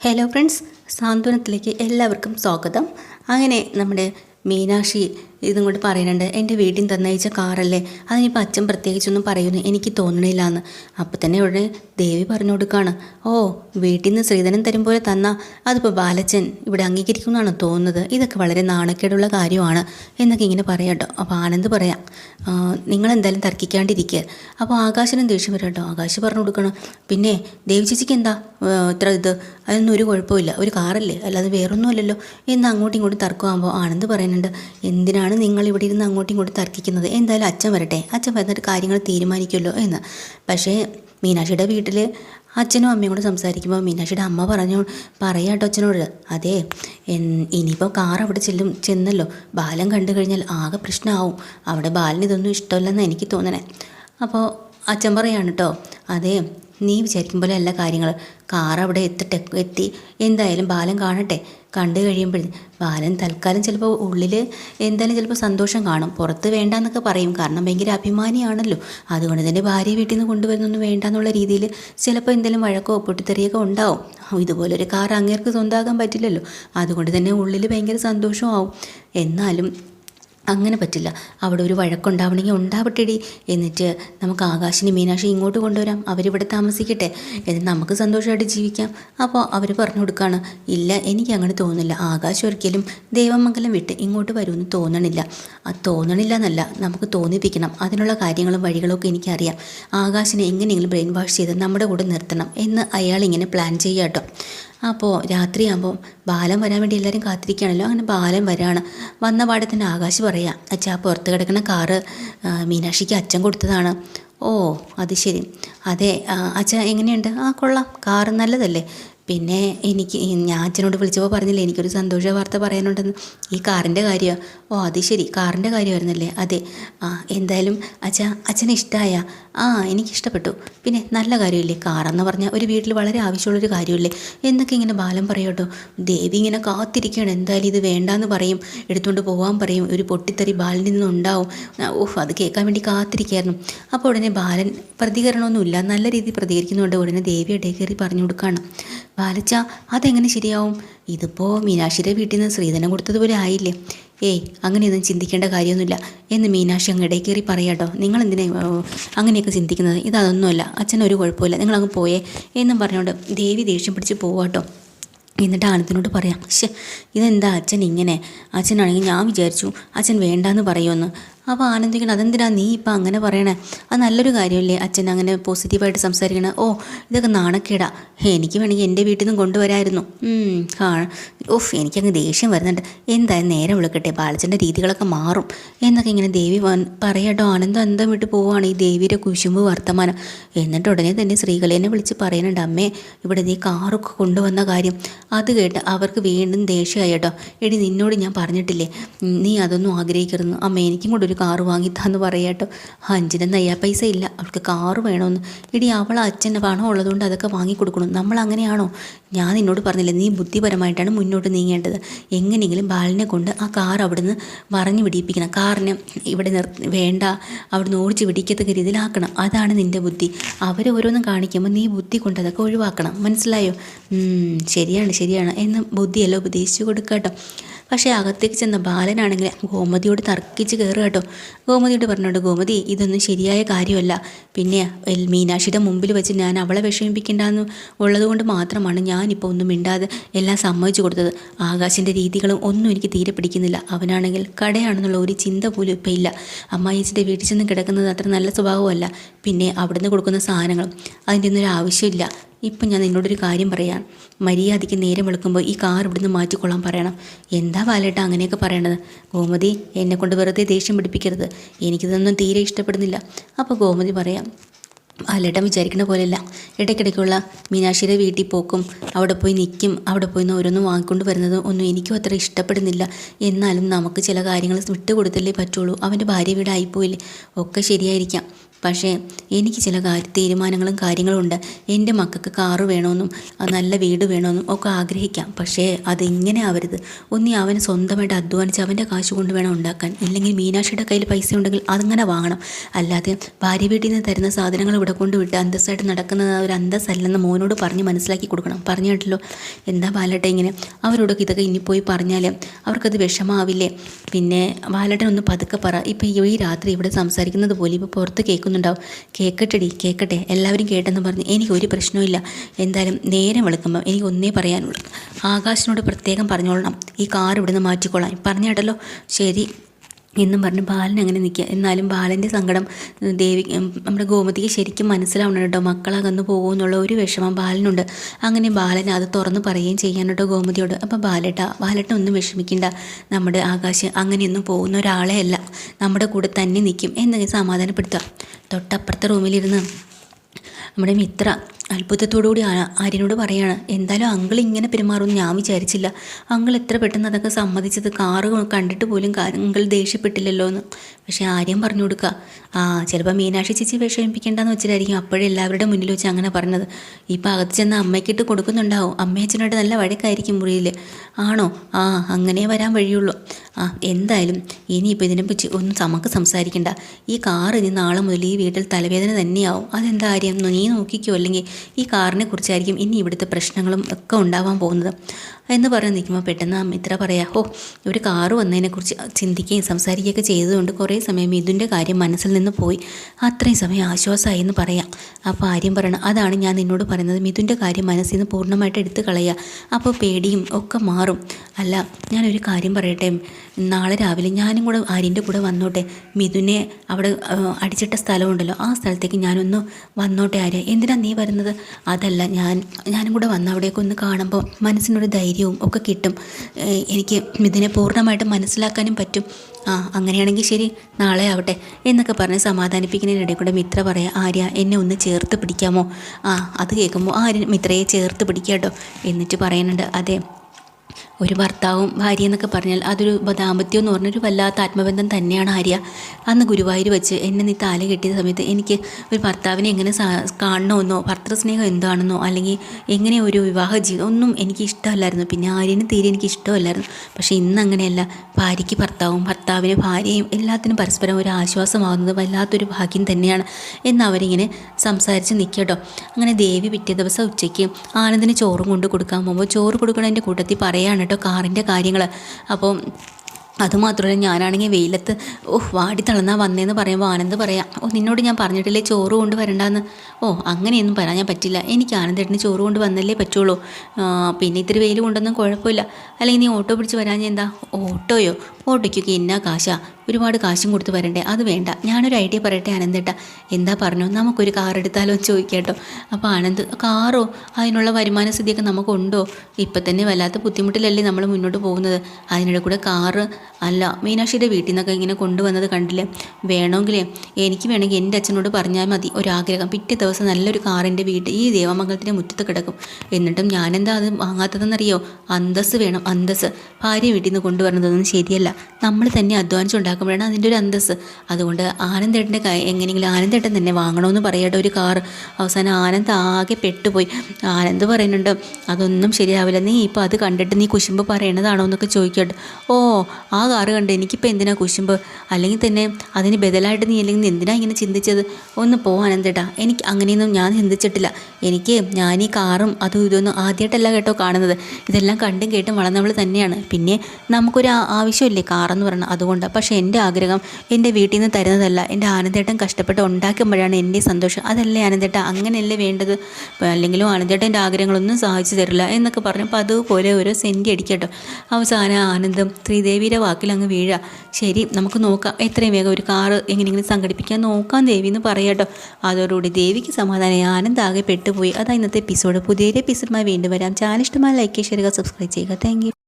Hello friends സാന്ത്വനത്തിലേക്ക് എല്ലാവർക്കും സ്വാഗതം. അങ്ങനെ നമ്മുടെ മീനാക്ഷി ഇതും കൊണ്ട് പറയുന്നുണ്ട് എന്റെ വീട്ടിൽ തന്നയച്ച കാറല്ലേ? അതിനിപ്പോൾ അച്ഛൻ പ്രത്യേകിച്ചൊന്നും പറയുന്നു. എനിക്ക് തോന്നണില്ല എന്ന് അപ്പോൾ തന്നെ ഉടനെ ദേവി പറഞ്ഞു കൊടുക്കുകയാണ് ഓ വീട്ടിൽ നിന്ന് ശ്രീധരൻ തരും പോലെ തന്നാൽ അതിപ്പോൾ ബാലച്ചൻ ഇവിടെ അംഗീകരിക്കുമെന്നാണ് തോന്നുന്നത്. ഇതൊക്കെ വളരെ നാണക്കേടുള്ള കാര്യമാണ് എന്നൊക്കെ ഇങ്ങനെ പറയട്ടോ അപ്പോൾ ആനന്ദ് പറയാം "ആ, നിങ്ങളെന്തായാലും തർക്കിക്കാണ്ടിരിക്കുക അപ്പോൾ ആകാശനും ദേഷ്യം വരും ആകാശ് പറഞ്ഞു കൊടുക്കണം പിന്നെ ദേവി ചേച്ചിക്ക് എന്താ ഇത്ര ഇത്? അതൊന്നും ഒരു കുഴപ്പമില്ല ഒരു കാറല്ലേ? അല്ലാതെ വേറൊന്നുമല്ലല്ലോ? എന്ന് അങ്ങോട്ടും ഇങ്ങോട്ടും തർക്കമാകുമ്പോൾ ആനന്ദ് പറയുന്നുണ്ട് എന്തിനാണ് നിങ്ങൾ ഇവിടെ ഇരുന്ന് അങ്ങോട്ടും ഇങ്ങോട്ടും തർക്കിക്കുന്നത്. എന്തായാലും അച്ഛൻ വരട്ടെ. അച്ഛൻ വന്നിട്ട് കാര്യങ്ങൾ തീരുമാനിക്കുമല്ലോ എന്ന്. പക്ഷേ മീനാക്ഷിയുടെ വീട്ടിൽ അച്ഛനും അമ്മയും കൂടെ സംസാരിക്കുമ്പോൾ മീനാക്ഷിയുടെ അമ്മ പറഞ്ഞു പറയാട്ടോ അച്ഛനോട്. അതെ ഇനിയിപ്പോൾ കാർ അവിടെ ചെല്ലും ചെന്നല്ലോ. ബാലൻ കണ്ടു കഴിഞ്ഞാൽ ആകെ പ്രശ്നമാവും അവിടെ ബാലിന് ഇതൊന്നും ഇഷ്ടമല്ലെന്ന് എനിക്ക് തോന്നണേ. അപ്പോൾ അച്ഛൻ പറയാണ് കേട്ടോ അതെ നീ വിചാരിക്കും പോലെ അല്ല കാര്യങ്ങൾ കാർ അവിടെ എത്തിട്ടെ എത്തി. എന്തായാലും ബാലൻ കാണട്ടെ. കണ്ടു കഴിയുമ്പോൾ ബാലൻ തൽക്കാലം ചിലപ്പോൾ ഉള്ളിൽ എന്തായാലും ചിലപ്പോൾ സന്തോഷം കാണും. പുറത്ത് വേണ്ട എന്നൊക്കെ പറയും. കാരണം ഭയങ്കര അഭിമാനിയാണല്ലോ. അതുകൊണ്ട് തന്നെ ഭാര്യ വീട്ടിൽ നിന്ന് കൊണ്ടുവരുന്നൊന്നും വേണ്ട എന്നുള്ള രീതിയിൽ ചിലപ്പോൾ എന്തെങ്കിലും വഴക്കോ പൊട്ടിത്തെറിയൊക്കെ ഉണ്ടാവും. ഇതുപോലൊരു കാർ അങ്ങേർക്ക് സ്വന്തമാക്കാൻ പറ്റില്ലല്ലോ. അതുകൊണ്ട് തന്നെ ഉള്ളിൽ ഭയങ്കര സന്തോഷമാവും എന്നാലും അങ്ങനെ പറ്റില്ല. അവിടെ ഒരു വഴക്കുണ്ടാവണമെങ്കിൽ ഉണ്ടാവട്ടെടി. എന്നിട്ട് നമുക്ക് ആകാശിനി മീനാക്ഷി ഇങ്ങോട്ട് കൊണ്ടുവരാം. അവരിവിടെ താമസിക്കട്ടെ. എന്നിട്ട് നമുക്ക് സന്തോഷമായിട്ട് ജീവിക്കാം. അപ്പോൾ അവർ പറഞ്ഞു കൊടുക്കുകയാണ് ഇല്ല എനിക്ക് അങ്ങനെ തോന്നുന്നില്ല. ആകാശം ഒരിക്കലും ദേവമംഗലം വിട്ട് ഇങ്ങോട്ട് വരുമെന്ന് തോന്നണില്ല. ആ തോന്നണില്ല എന്നല്ല നമുക്ക് തോന്നിപ്പിക്കണം. അതിനുള്ള കാര്യങ്ങളും വഴികളും ഒക്കെ എനിക്കറിയാം. ആകാശിനെ എങ്ങനെയെങ്കിലും ബ്രെയിൻ വാഷ് ചെയ്ത് നമ്മുടെ കൂടെ നിർത്തണം എന്ന് അയാൾ ഇങ്ങനെ പ്ലാൻ ചെയ്യാട്ടോ. അപ്പോൾ രാത്രിയാകുമ്പോൾ ബാലൻ വരാൻ വേണ്ടി എല്ലാവരും കാത്തിരിക്കുകയാണല്ലോ. അങ്ങനെ ബാലം വരാണ്. വന്ന പാടെ തന്നെ ആകാശ് പറയാം അച്ഛാ പുറത്ത് കിടക്കുന്ന കാറ് മീനാക്ഷിക്ക് അച്ഛൻ കൊടുത്തതാണ്. ഓ അത് ശരി. അതെ അച്ഛാ എങ്ങനെയുണ്ട്? ആ കൊള്ളാം. കാറ് നല്ലതല്ലേ? പിന്നെ എനിക്ക് ഞാൻ അച്ഛനോട് വിളിച്ചപ്പോൾ പറഞ്ഞില്ലേ എനിക്കൊരു സന്തോഷ വാർത്ത പറയാനുണ്ടെന്ന്. ഈ കാറിന്റെ കാര്യമാണ് ഓ അത് ശരി. കാറിന്റെ കാര്യമായിരുന്നല്ലേ? അതെ. ആ എന്തായാലും അച്ഛാ അച്ഛനെ ഇഷ്ടമായ ആ എനിക്കിഷ്ടപ്പെട്ടു പിന്നെ നല്ല കാര്യമില്ലേ? കാറെന്ന് പറഞ്ഞാൽ ഒരു വീട്ടിൽ വളരെ ആവശ്യമുള്ളൊരു കാര്യമില്ലേ? എന്നൊക്കെ ഇങ്ങനെ ബാലം പറയട്ടോ. ദേവി ഇങ്ങനെ കാത്തിരിക്കുകയാണ് എന്തായാലും ഇത് വേണ്ടാന്ന് പറയും. എടുത്തുകൊണ്ട് പോകാൻ പറയും. ഒരു പൊട്ടിത്തെറി ബാലനിൽ നിന്നുണ്ടാവും. ഓഹ് അത് കേൾക്കാൻ വേണ്ടി കാത്തിരിക്കുകയായിരുന്നു അപ്പോൾ ഉടനെ ബാലൻ പ്രതികരണമൊന്നുമില്ല. നല്ല രീതിയിൽ പ്രതികരിക്കുന്നുണ്ട്. ഉടനെ ദേവിയുടെ കയറി പറഞ്ഞു കൊടുക്കുകയാണ് ബാലച്ച അതെങ്ങനെ ശരിയാവും? ഇതിപ്പോൾ മീനാക്ഷിയുടെ വീട്ടിൽ നിന്ന് ശ്രീധനം കൊടുത്തതുപോലെ ആയില്ലേ? ഏയ് അങ്ങനെയൊന്നും ചിന്തിക്കേണ്ട കാര്യമൊന്നുമില്ല. എന്ന് മീനാക്ഷി അങ്ങ് ഇടയിൽ കയറി പറയാട്ടോ. നിങ്ങൾ എന്തിനാ അങ്ങനെയൊക്കെ ചിന്തിക്കുന്നത്? ഇതൊന്നുമല്ല അച്ഛൻ ഒരു നിങ്ങൾ നിങ്ങളങ്ങ് പോയേ എന്നും പറഞ്ഞുകൊണ്ട് ദേവി ദേഷ്യം പിടിച്ച് പോവാട്ടോ. എന്നിട്ട് ആനത്തിനോട് പറയാം ശ്ശെ ഇതെന്താ അച്ഛൻ ഇങ്ങനെ? അച്ഛനാണെങ്കിൽ ഞാൻ വിചാരിച്ചു അച്ഛൻ വേണ്ടാന്ന് പറയുമെന്ന്. അപ്പോൾ ആനന്ദിക്കണം. അതെന്തിനാ നീ ഇപ്പം അങ്ങനെ പറയണേ? അത് നല്ലൊരു കാര്യമല്ലേ അച്ഛൻ അങ്ങനെ പോസിറ്റീവായിട്ട് സംസാരിക്കണേ. ഓ ഇതൊക്കെ നാണക്കേടാ. എനിക്ക് വേണമെങ്കിൽ എന്റെ വീട്ടിൽ നിന്നും കൊണ്ടുവരായിരുന്നു. ഓഫ് എനിക്കങ്ങ് ദേഷ്യം വരുന്നുണ്ട്. എന്തായാലും നേരെ വിളിക്കട്ടെ. ബാലച്ചന്റെ രീതികളൊക്കെ മാറും. എന്നൊക്കെ ഇങ്ങനെ ദേവി പറയട്ടോ. ആനന്ദം അന്തം വിട്ട് പോവുകയാണ് ഈ ദേവിയുടെ കുശുമ്പ് വർത്തമാനം. എന്നിട്ട് ഉടനെ തന്നെ ശ്രീകലേനെ വിളിച്ച് പറയുന്നുണ്ട്. അമ്മേ ഇവിടെ നീ കാറൊക്കെ കൊണ്ടുവന്ന കാര്യം. അത് കേട്ട് അവർക്ക് വീണ്ടും ദേഷ്യമായി കേട്ടോ. എടി നിന്നോട് ഞാൻ പറഞ്ഞിട്ടില്ലേ? നീ അതൊന്നും ആഗ്രഹിക്കരുന്നു അമ്മ എനിക്കും കൂടെ ഒരു കാറ് വാങ്ങിത്താന്ന് പറയാട്ടോ. അഞ്ചിന് നയ്യാ? പൈസ ഇല്ല. അവൾക്ക് കാറ് വേണമെന്ന് ഇടി അവൾ അച്ഛന്റെ പണം ഉള്ളതുകൊണ്ട് അതൊക്കെ വാങ്ങിക്കൊടുക്കണം. നമ്മൾ അങ്ങനെയാണോ? ഞാൻ നിന്നോട് പറഞ്ഞില്ല നീ ബുദ്ധിപരമായിട്ടാണ് മുന്നോട്ട് നീങ്ങേണ്ടത്. എങ്ങനെയെങ്കിലും ബാലിനെ കൊണ്ട് ആ കാർ അവിടുന്ന് മറഞ്ഞു പിടിപ്പിക്കണം. കാറിനെ ഇവിടെ നിർ വേണ്ട. അവിടുന്ന് ഓടിച്ച് പിടിക്കത്തക്ക രീതിയിലാക്കണം. അതാണ് നിന്റെ ബുദ്ധി. അവർ ഓരോന്നും കാണിക്കുമ്പോൾ നീ ബുദ്ധി കൊണ്ട് അതൊക്കെ ഒഴിവാക്കണം. മനസ്സിലായോ? ശരിയാണ് ശരിയാണ്. എന്ന് ബുദ്ധിയല്ല ഉപദേശിച്ചു കൊടുക്കട്ടോ. പക്ഷേ അകത്തേക്ക് ചെന്ന ബാലനാണെങ്കിൽ ഗോമതിയോട് തർക്കിച്ച് കയറുക കേട്ടോ. ഗോമതിയോട് പറഞ്ഞോട്ട് ഗോമതി ഇതൊന്നും ശരിയായ കാര്യമല്ല. പിന്നെ മീനാക്ഷിയുടെ മുമ്പിൽ വെച്ച് ഞാൻ അവളെ വിഷമിപ്പിക്കേണ്ടെന്ന് ഉള്ളതുകൊണ്ട് മാത്രമാണ് ഞാനിപ്പോൾ ഒന്നും മിണ്ടാതെ എല്ലാം സമ്മതിച്ചു കൊടുത്തത്. ആകാശിന്റെ രീതികളും ഒന്നും എനിക്ക് തീരെ പിടിക്കുന്നില്ല. അവനാണെങ്കിൽ കടയാണെന്നുള്ള ഒരു ചിന്ത പോലും ഇപ്പം ഇല്ല. അമ്മായിച്ചിന്റെ വീട്ടിൽ ചെന്ന് കിടക്കുന്നത് അത്ര നല്ല സ്വഭാവമല്ല. പിന്നെ അവിടുന്ന് കൊടുക്കുന്ന സാധനങ്ങളും അതിന്റെ ഒന്നും ഒരു ആവശ്യമില്ല. ഇപ്പം ഞാൻ നിന്നോടൊരു കാര്യം പറയാം. മര്യാദയ്ക്ക് നേരം വെളുക്കുമ്പോൾ ഈ കാർ ഇവിടുന്ന് മാറ്റിക്കൊള്ളാൻ പറയണം. എന്താ വാലേട്ടാ അങ്ങനെയൊക്കെ പറയണത്? ഗോമതി എന്നെ കൊണ്ട് വെറുതെ ദേഷ്യം പിടിപ്പിക്കരുത്. എനിക്കിതൊന്നും തീരെ ഇഷ്ടപ്പെടുന്നില്ല. അപ്പോൾ ഗോമതി പറയാം ബാലേട്ടൻ വിചാരിക്കുന്ന പോലെയല്ല. ഇടയ്ക്കിടയ്ക്കുള്ള മീനാക്ഷിയുടെ വീട്ടിൽ പോക്കും അവിടെ പോയി നിൽക്കും അവിടെ പോയി നിന്ന് ഓരോന്നും വാങ്ങിക്കൊണ്ട് വരുന്നതും ഒന്നും എനിക്കും അത്ര ഇഷ്ടപ്പെടുന്നില്ല. എന്നാലും നമുക്ക് ചില കാര്യങ്ങൾ വിട്ടുകൊടുത്തല്ലേ പറ്റുള്ളൂ. അവന്റെ ഭാര്യ വീടായിപ്പോയില്ലേ? ഒക്കെ ശരിയായിരിക്കാം. പക്ഷേ എനിക്ക് ചില തീരുമാനങ്ങളും കാര്യങ്ങളും ഉണ്ട് എന്റെ മക്കൾക്ക് കാറ് വേണമെന്നും നല്ല വീട് വേണമെന്നും ഒക്കെ ആഗ്രഹിക്കാം. പക്ഷേ അതിങ്ങനെ ആവരുത്? ഒന്നി അവന് സ്വന്തമായിട്ട് അധ്വാനിച്ച് അവന്റെ കാശ് കൊണ്ട് വേണം ഉണ്ടാക്കാൻ. ഇല്ലെങ്കിൽ മീനാക്ഷിയുടെ കയ്യിൽ പൈസ ഉണ്ടെങ്കിൽ അതങ്ങനെ വാങ്ങണം. അല്ലാതെ ഭാര്യ വീട്ടിൽ നിന്ന് തരുന്ന സാധനങ്ങൾ ഇവിടെ കൊണ്ടുവിട്ട് അന്തസ്സായിട്ട് നടക്കുന്നത് ഒരു അന്തസ്സല്ലെന്ന് മോനോട് പറഞ്ഞ് മനസ്സിലാക്കി കൊടുക്കണം. പറഞ്ഞിട്ടല്ലോ എന്താ ബാലട്ടെ ഇങ്ങനെ? അവരോടൊക്കെ ഇതൊക്കെ ഇനി പോയി പറഞ്ഞാൽ അവർക്കത് വിഷമാവില്ലേ? പിന്നെ ബാലട്ടൻ ഒന്ന് പതുക്കെ പറ. ഇപ്പം ഈ രാത്രി ഇവിടെ സംസാരിക്കുന്നത് പോലെ ഇപ്പോൾ പുറത്ത് കേൾക്കുന്നുണ്ടാവും. കേൾക്കട്ടെടി കേൾക്കട്ടെ എല്ലാവരും കേട്ടെന്ന് പറഞ്ഞ് എനിക്ക് ഒരു പ്രശ്നവുമില്ല. എന്തായാലും നേരം വെളുക്കുമ്പോൾ എനിക്ക് ഒന്നേ പറയാനുള്ളൂ. ആകാശിനോട് പ്രത്യേകം പറഞ്ഞോളണം. ഈ കാർ ഇവിടുന്ന് മാറ്റിക്കൊള്ളാം പറഞ്ഞേട്ടല്ലോ ശരി. എന്നും പറഞ്ഞ് ബാലൻ അങ്ങനെ നിൽക്കുക. എന്നാലും ബാലന്റെ സങ്കടം ദേവി നമ്മുടെ ഗോമതിക്ക് ശരിക്കും മനസ്സിലാവണം കേട്ടോ. മക്കളകന്ന് പോകുമെന്നുള്ള ഒരു വിഷമം ബാലനുണ്ട്. അങ്ങനെ ബാലൻ അത് തുറന്ന് പറയുകയും ചെയ്യാൻ കേട്ടോ ഗോമതിയോട്. അപ്പോൾ ബാലട്ട ബാലട്ട ഒന്നും വിഷമിക്കണ്ട. നമ്മുടെ ആകാശ് അങ്ങനെയൊന്നും പോകുന്ന ഒരാളെ അല്ല. നമ്മുടെ കൂടെ തന്നെ നിൽക്കും എന്ന് സമാധാനപ്പെടുത്തുക. തൊട്ടപ്പുറത്തെ റൂമിലിരുന്ന് നമ്മുടെ മിത്ര അത്ഭുതത്തോടുകൂടി ആര്യനോട് പറയാണ് എന്തായാലും അങ്കിൾ ഇങ്ങനെ പെരുമാറുമെന്ന് ഞാൻ വിചാരിച്ചില്ല. അങ്കിൾ എത്ര പെട്ടെന്ന് അതൊക്കെ സമ്മതിച്ചത്? കാറ് കണ്ടിട്ട് പോലും അങ്കിൾ ദേഷ്യപ്പെട്ടില്ലല്ലോ എന്ന്. പക്ഷേ ആര്യം പറഞ്ഞു കൊടുക്കുക ആ ചിലപ്പോൾ മീനാക്ഷി ചേച്ചി വിഷമിപ്പിക്കേണ്ടെന്ന് വെച്ചിട്ടായിരിക്കും അപ്പോഴേ എല്ലാവരുടെ മുന്നിൽ വെച്ച് അങ്ങനെ പറഞ്ഞത്. ഈ അകത്ത് ചെന്ന് അമ്മയ്ക്കിട്ട് കൊടുക്കുന്നുണ്ടാവും. അമ്മയച്ചനോട് നല്ല വഴക്കായിരിക്കും മുറിയിൽ. ആണോ? ആ അങ്ങനെ വരാൻ വഴിയുള്ളൂ. ആ എന്തായാലും ഇനിയിപ്പോൾ ഇതിനെപ്പറ്റി ഒന്നും നമുക്ക് സംസാരിക്കണ്ട. ഈ കാർ ഇനി നാളെ മുതൽ ഈ വീട്ടിൽ തലവേദന തന്നെയാവും. അതെന്താ കാര്യം നീ നോക്കിക്കോ. അല്ലെങ്കിൽ ഈ കാറിനെ കുറിച്ചായിരിക്കും ഇനി ഇവിടുത്തെ പ്രശ്നങ്ങളും ഒക്കെ ഉണ്ടാവാൻ പോകുന്നത്. എന്ന് പറഞ്ഞ് നിൽക്കുമ്പോൾ പെട്ടെന്ന് ആ മിത്ര പറയാ ഓ ഒരു കാറ് വന്നതിനെക്കുറിച്ച് ചിന്തിക്കുകയും സംസാരിക്കുകയൊക്കെ ചെയ്തതുകൊണ്ട് കുറേ സമയം മിഥുന്റെ കാര്യം മനസ്സിൽ നിന്ന് പോയി. അത്രയും സമയം ആശ്വാസമായി എന്ന് പറയാം. അപ്പോൾ ആര്യം പറയണം അതാണ് ഞാൻ നിന്നോട് പറയുന്നത് മിഥുന്റെ കാര്യം മനസ്സിൽ നിന്ന് പൂർണമായിട്ട് എടുത്തു കളയുക അപ്പോൾ പേടിയും ഒക്കെ മാറും. അല്ല ഞാനൊരു കാര്യം പറയട്ടെ. നാളെ രാവിലെ ഞാനും കൂടെ ആര്യന്റെ കൂടെ വന്നോട്ടെ. മിഥുനെ അവിടെ അടിച്ചിട്ട സ്ഥലമുണ്ടല്ലോ. ആ സ്ഥലത്തേക്ക് ഞാനൊന്ന് വന്നോട്ടെ ആര്യ. എന്തിനാണ് നീ വരുന്നത്? അതല്ല ഞാൻ ഞാനും കൂടെ വന്ന് അവിടേക്ക് ഒന്ന് കാണുമ്പോൾ മനസ്സിനൊരു ധൈര്യവും ഒക്കെ കിട്ടും. എനിക്ക് ഇതിനെ പൂർണമായിട്ട് മനസ്സിലാക്കാനും പറ്റും. ആ അങ്ങനെയാണെങ്കിൽ ശരി നാളെ ആവട്ടെ എന്നൊക്കെ പറഞ്ഞ് സമാധാനിപ്പിക്കുന്നതിനിടയിൽ കൂടെ മിത്ര പറയാം ആര്യ എന്നെ ഒന്ന് ചേർത്ത് പിടിക്കാമോ? ആ അത് കേൾക്കുമ്പോൾ ആര്യ മിത്രയെ ചേർത്ത് പിടിക്കാട്ടോ എന്നിട്ട് പറയുന്നുണ്ട് അതെ ഒരു ഭർത്താവും ഭാര്യ എന്നൊക്കെ പറഞ്ഞാൽ അതൊരു ദാമ്പത്യം എന്ന് പറഞ്ഞൊരു വല്ലാത്ത ആത്മബന്ധം തന്നെയാണ് ആര്യ. അന്ന് ഗുരുവായൂർ വെച്ച് എന്നെ നീ താല കെട്ടിയ സമയത്ത് എനിക്ക് ഒരു ഭർത്താവിനെ എങ്ങനെ കാണണമെന്നോ ഭർത്തൃസ്നേഹം എന്താണെന്നോ അല്ലെങ്കിൽ എങ്ങനെ ഒരു വിവാഹ ജീവിതം ഒന്നും എനിക്ക് ഇഷ്ടമല്ലായിരുന്നു. പിന്നെ ആര്യനെ തീരെ എനിക്ക് ഇഷ്ടമല്ലായിരുന്നു. പക്ഷേ ഇന്ന് അങ്ങനെയല്ല. ഭാര്യയ്ക്ക് ഭർത്താവും ഭർത്താവിന് ഭാര്യയും എല്ലാത്തിനും പരസ്പരം ഒരു ആശ്വാസമാകുന്നത് വല്ലാത്തൊരു ഭാഗ്യം തന്നെയാണ് എന്ന് അവരിങ്ങനെ സംസാരിച്ച് നിൽക്കട്ടോ അങ്ങനെ ദേവി പിറ്റേ ദിവസം ഉച്ചയ്ക്ക് ആനന്ദിന് ചോറും കൊണ്ട് കൊടുക്കാൻ പോകുമ്പോൾ ചോറ് കൊടുക്കണതിന്റെ കൂട്ടത്തിൽ പറയാണ് കേട്ടോ കാറിന്റെ കാര്യങ്ങൾ അപ്പം അതുമാത്രമല്ല ഞാനാണെങ്കിൽ വെയിലത്ത് ഓഹ് വാടി തളർന്നാ വന്നേന്ന് പറയുമ്പോൾ ആനന്ദ് പറയാം ഓ നിന്നോട് ഞാൻ പറഞ്ഞിട്ടില്ലേ ചോറ് കൊണ്ട് വരണ്ടാന്ന്? ഓ അങ്ങനെയൊന്നും പറയാൻ പറ്റില്ല. എനിക്ക് ആനന്ദേട്ടന് ചോറ് കൊണ്ട് വന്നല്ലേ പറ്റുള്ളൂ. പിന്നെ ഇത്തിരി വെയിൽ കൊണ്ടൊന്നും കുഴപ്പമില്ല. അല്ലെങ്കിൽ നീ ഓട്ടോ പിടിച്ച് വരാൻ എന്താ ഓട്ടോയോ? ഓട്ടോയ്ക്കൊക്കെ എന്നാ കാശാ? ഒരുപാട് കാശും കൊടുത്ത് വരണ്ടേ? അത് വേണ്ട. ഞാനൊരു ഐഡിയ പറയട്ടെ ആനന്ദേട്ട എന്താ പറഞ്ഞു? നമുക്കൊരു കാർ എടുത്താലോ എന്ന് ചോദിക്കാട്ടോ. അപ്പോൾ ആനന്ദ് കാറോ? അതിനുള്ള വരുമാന സ്ഥിതിയൊക്കെ നമുക്കുണ്ടോ? ഇപ്പം തന്നെ വല്ലാത്ത ബുദ്ധിമുട്ടിലല്ലേ നമ്മൾ മുന്നോട്ട് പോകുന്നത്? അതിനിടെ കൂടെ കാറ് അല്ല മീനാക്ഷിയുടെ വീട്ടിൽ നിന്നൊക്കെ ഇങ്ങനെ കൊണ്ടുവന്നത് കണ്ടില്ലേ? വേണമെങ്കിലേ എനിക്ക് വേണമെങ്കിൽ എന്റെ അച്ഛനോട് പറഞ്ഞാൽ മതി. ഒരാഗ്രഹം. പിറ്റേ ദിവസം നല്ലൊരു കാറിന്റെ വീട് ഈ ദേവമംഗലത്തിന്റെ മുറ്റത്ത് കിടക്കും. എന്നിട്ടും ഞാനെന്താ അത് വാങ്ങാത്തതെന്നറിയോ? അന്തസ് വേണം അന്തസ് ഭാര്യ വീട്ടിൽ നിന്ന് കൊണ്ടുവരുന്നതൊന്നും ശരിയല്ല. നമ്മൾ തന്നെ അധ്വാനിച്ചുണ്ടാക്കുമ്പോഴാണ് അതിന്റെ ഒരു അന്തസ് അതുകൊണ്ട് ആനന്ദേട്ടന്റെ എങ്ങനെയെങ്കിലും ആനന്ദേട്ടൻ തന്നെ വാങ്ങണമെന്ന് പറയട്ടെ. ഒരു കാർ അവസാനം ആനന്ദ് ആകെ പെട്ടുപോയി. ആനന്ദ് പറയുന്നുണ്ട് അതൊന്നും ശരിയാവില്ല. നീ ഇപ്പോൾ അത് കണ്ടിട്ട് നീ കുശുമ്പ് പറയണതാണോ എന്നൊക്കെ ചോദിക്കട്ടെ. ഓ ആ കാറ് കണ്ട് എനിക്കിപ്പോൾ എന്തിനാ കുശുമ്പ്? അല്ലെങ്കിൽ തന്നെ അതിന് ബദലായിട്ട് നീ അല്ലെങ്കിൽ എന്തിനാ ഇങ്ങനെ ചിന്തിച്ചത്? ഒന്ന് പോ ആനന്ദേട്ടാ എനിക്ക് അങ്ങനെയൊന്നും ഞാൻ ചിന്തിച്ചിട്ടില്ല. എനിക്ക് ഞാൻ ഈ കാറും അതും ഇതൊന്നും ആദ്യമായിട്ടല്ല കേട്ടോ കാണുന്നത്. ഇതെല്ലാം കണ്ടും കേട്ടും വളർന്നവൾ തന്നെയാണ്. പിന്നെ നമുക്കൊരു ആവശ്യമില്ലേ കാറെന്ന് പറയുന്നത് അതുകൊണ്ട്. പക്ഷേ എന്റെ ആഗ്രഹം എന്റെ വീട്ടിൽ നിന്ന് തരുന്നതല്ല. എന്റെ ആനന്ദേട്ടൻ കഷ്ടപ്പെട്ട് ഉണ്ടാക്കുമ്പോഴാണ് എന്റെ സന്തോഷം. അതല്ലേ ആനന്ദേട്ട അങ്ങനെയല്ലേ വേണ്ടത്? അല്ലെങ്കിലും ആനന്ദേട്ടന്റെ ആഗ്രഹങ്ങളൊന്നും സാധിച്ചു തരില്ല എന്നൊക്കെ പറഞ്ഞപ്പോൾ അതുപോലെ ഓരോ സെന്റി അടിക്കട്ടോ. അവസാനം ആനന്ദം ശ്രീദേവിയുടെ വാക്കിൽ അങ്ങ് വീഴുക ശരി നമുക്ക് നോക്കാം. എത്രയും വേഗം ഒരു കാറ് എങ്ങനെയെങ്കിലും സംഘടിപ്പിക്കാൻ നോക്കാം ദേവി എന്ന് പറയാട്ടോ. അതോടുകൂടി ദേവിക്ക് സമാധാനം ആനന്ദാകെ പെട്ടുപോയി. അതാ ഇന്നത്തെ എപ്പിസോഡ് പുതിയൊരു എപ്പിസോഡുമായി വീണ്ടും വരാം. ചാനൽ ഇഷ്ടമായ ലൈക്ക് ചെയ്യുക സബ്സ്ക്രൈബ് ചെയ്യുക. താങ്ക്